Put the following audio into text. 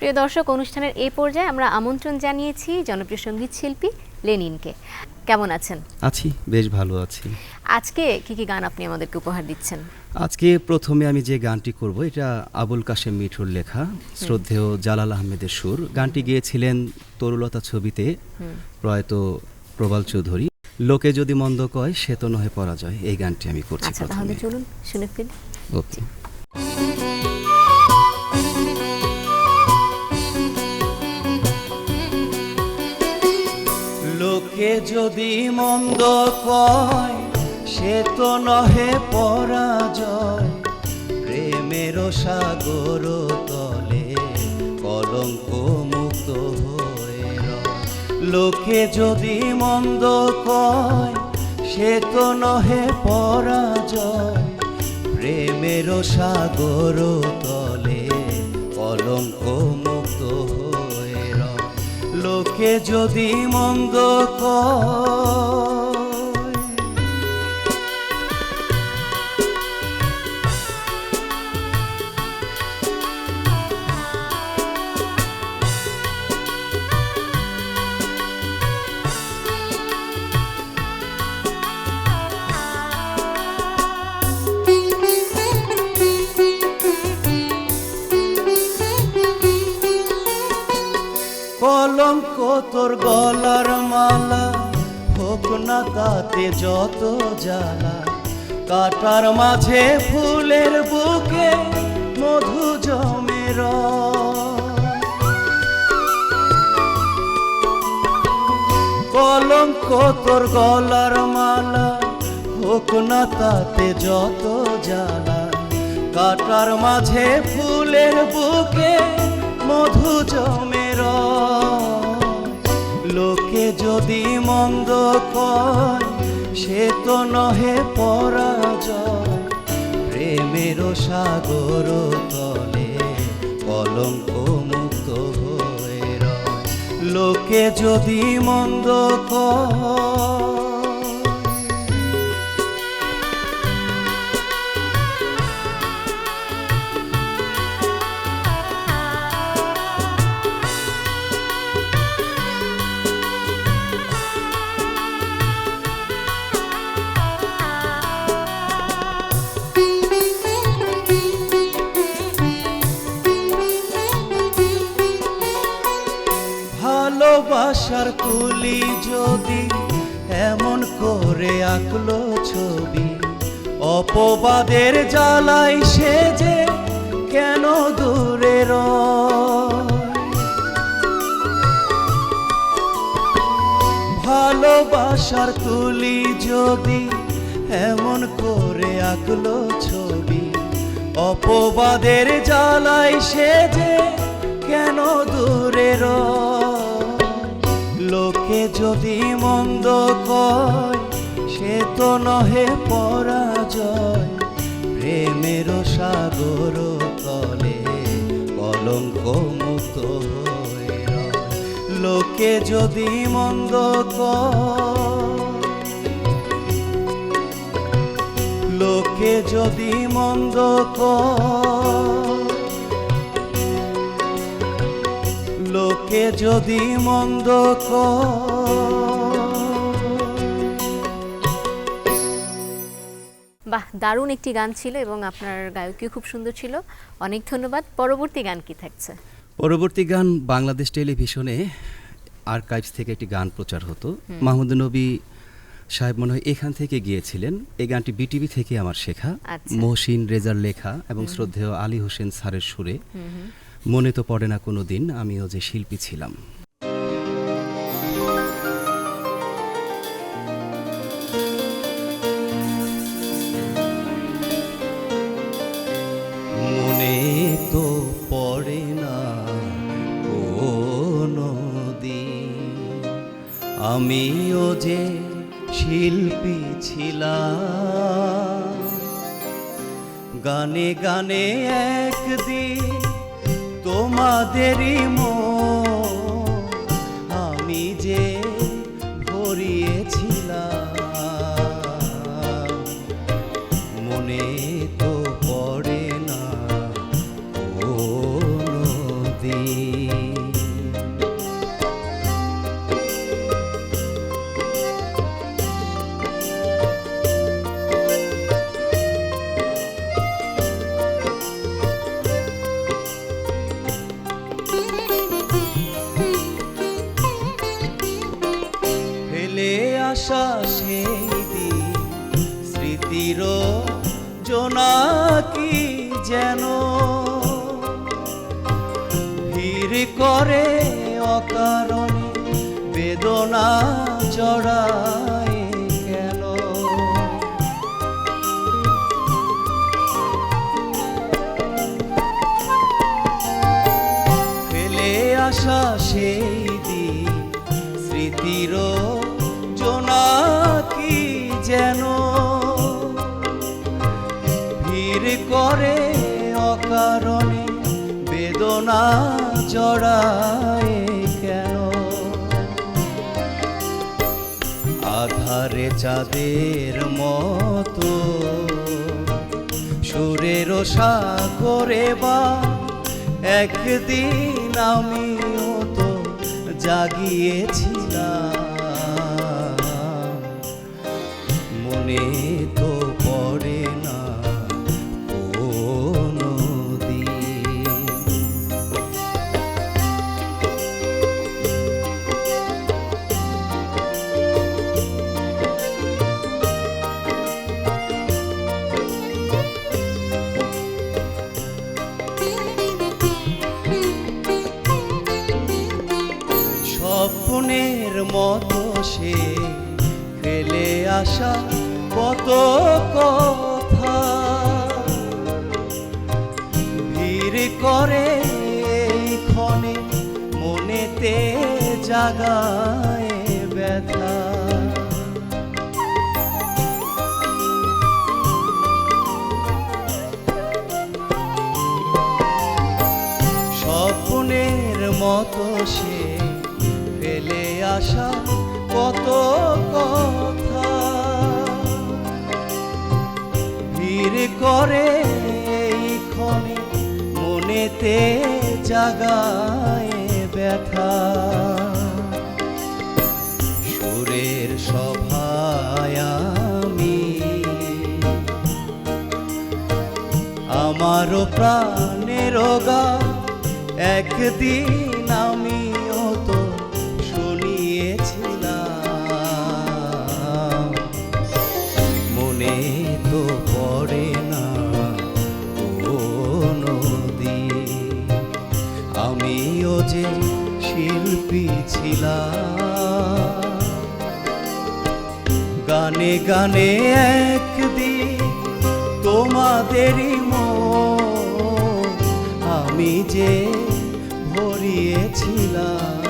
প্রিয় দর্শক অনুষ্ঠানের এই পর্যায়ে আমরা আমন্ত্রণ জানিয়েছি জনপ্রিয় সংগীত শিল্পী লেনিনকে। কেমন আছেন? আছি বেশ ভালো আছি। আজকে কি কি গান আপনি আমাদেরকে উপহার দিচ্ছেন? আজকে প্রথমে আমি যে গানটি করব এটা আবুল কাশেম মিঠুর লেখা শ্রদ্ধেয় জালাল আহমেদের সুর। গানটি গেয়েছিলেন তরুলতা ছবিতে প্রয়াত প্রবাল চৌধুরী। লোকে যদি মন্দ কয় সে তো নহে পরাজয়। এই গানটি আমি করছি আচ্ছা তাহলে চলুন শুনে ফেলি। ওকে। লোকে যদি মন্দ কয়, সে তো নহে পরাজয় প্রেমের সাগর তলে কলঙ্ক মুক্ত হয়ে লোকে যদি মন্দ কয়, সে তো নহে পরাজয় প্রেমের সাগর তলে কলঙ্ক মুক্ত। লোকে যদি মন্দ কয় কলঙ্ক তোর গলার মালা, হোক না তাতে যত জ্বালা কাটার মাঝে ফুলের বুকে মধু জমে রয়। কলঙ্ক তোর গলার মালা, হোক না তাতে যত জ্বালা কাটার মাঝে ফুলের বুকে মধু জমে রয়। লোকে যদি মন্দ কয়, সে তো নহে পরাজয়। প্রেমের সাগর তলে কলঙ্ক মুক্ত হয়ে রয়। লোকে যদি মন্দ কয় ভালোবাসার তুলি যদি এমন করে আঁকলো ছবি, অপবাদের জ্বালাই সে যে কেন দূরে? ভালোবাসার তুলি যদি এমন করে আঁকলো ছবি, অপবাদের জ্বালাই সে যে কেন দূরে রয়? লোকে যদি মন্দ কয়, সে তো নহে পরাজয় প্রেমের সাগর তলে কলঙ্ক মুক্ত। লোকে যদি মন্দ কয়, লোকে যদি মন্দ কয় লোকে যদি মন্দ বাহ দারুণ একটি গান ছিল এবং আপনার গায়কীও খুব সুন্দর ছিল। অনেক ধন্যবাদ। পরবর্তী গান কি থাকছে? পরবর্তী গান বাংলাদেশ টেলিভিশনে আর্কাইভস থেকে একটি গান প্রচার হতো। মাহমুদ নবী সাহেব মনে হয় এখান থেকে গিয়েছিলেন। এই গানটি বিটিভি থেকে আমার শেখা। আচ্ছা। মহসিন রেজার লেখা এবং শ্রদ্ধেয় আলী হোসেন স্যারের সুরে। মনে তো পড়ে না কোনো দিন, আমিও যে শিল্পী ছিলাম। মনে তো না আমিও যে শিল্পী ছিলাম। গানে গানে একদিন তোমাদেরই মন আসা সেই দিন স্মৃতির জোনাকি যেন? ভিড় করে অকারণে বেদনা জড়ায় জড়ায় কেন? আধারে চাঁদের মতো সুরের সাগরে বা একদিন আমিও তো জাগিয়েছিলাম। মনে তো আসা কত কথা। ভিড় করে ক্ষণে মনেতে জাগায় ব্যথা। স্বপ্নের মতো সে ফেলে আসা কত কথা। করে এই ক্ষণে মনেতে জাগায় ব্যথা। সুরের সভায় আমি আমারও প্রাণের গা একদিন আমিও যে শিল্পী ছিলাম। গানে গানে একদিন তোমাদেরই মন আমি যে ভরিয়েছিলাম।